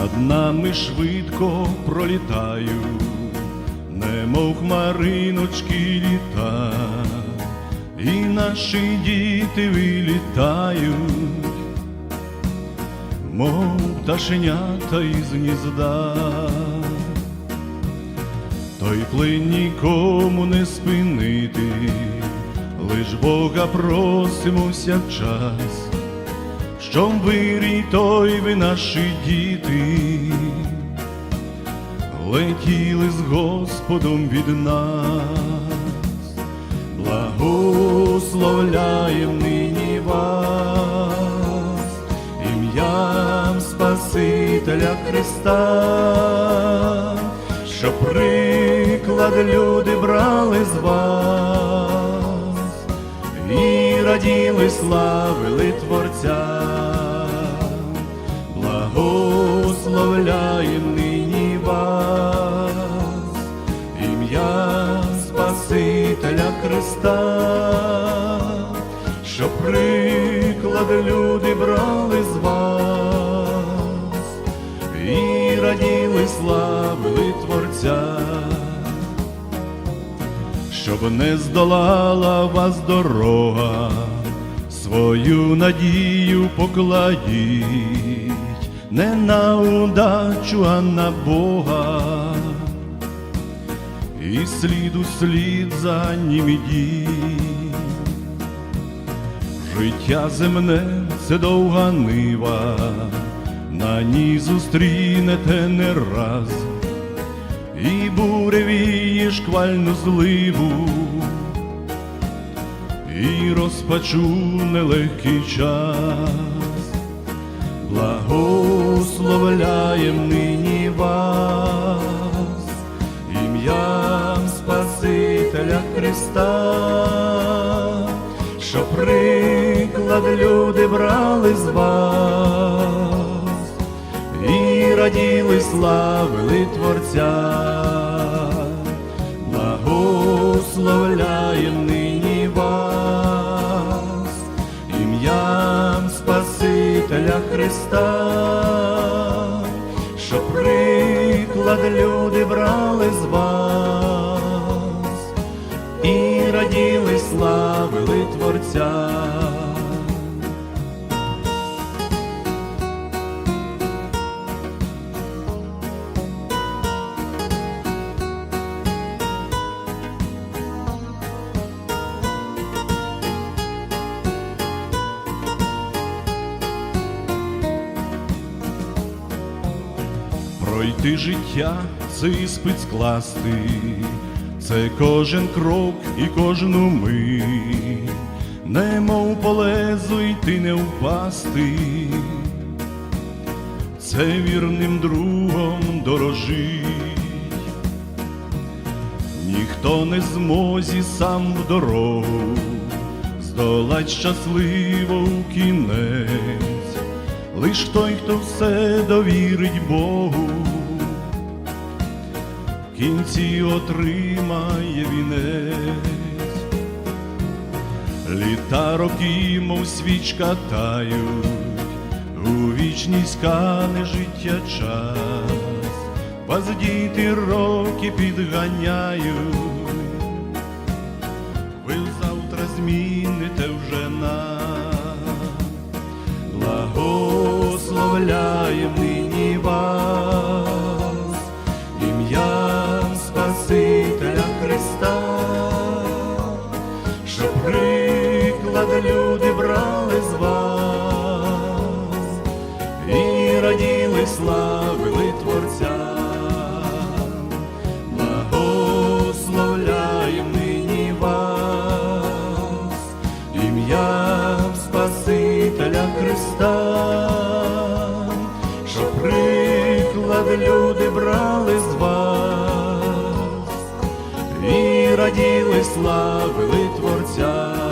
над нами швидко пролітають, немов хмариночки літа, і наші діти вилітають, мов пташенята із гнізда. Той плин нікому не спинити, лиш Бога просимо всякчас, щоб вирій той ви наші діти, летіли з Господом від нас, благословляєм нині вас, ім'ям Спасителя Христа, що приклад люди брали з вас. І раділи, славили Творця, благословляєм нині вас, ім'я Спасителя Христа, що приклад люди брали з вас. І раділи, славили Творця. Щоб не здолала вас дорога, свою надію покладіть не на удачу, а на Бога, і слід у слід за ним ідіть. Життя земне це довга нива, на ній зустрінете не раз. І буревіє шквальну зливу, і розпачу нелегкий час, благословляєм нині вас, ім'ям Спасителя Христа, що приклад люди брали з вас. І раділи, славили Творця, благословляєм Спасителя Христа, що приклад люди брали з вас, і раділи, славили Творця. Пройти життя це іспит скласти, це кожен крок і кожну мить, немов по лезу йти не впасти, це вірним другом дорожить, ніхто не змозі сам в дорогу, здолать щасливо у кінець. Лиш той, хто все довірить Богу, кінці отримає вінець, літа роки, мов свічка тають, у вічність кане життя час, вас діти роки підганяють, ви завтра зміните вже нас. Благословляєм що приклад люди брали з вас і раділи, славили Творця. Благословляєм нині вас, ім'ям Спасителя Христа, що приклад люди брали раділи, славили Творця.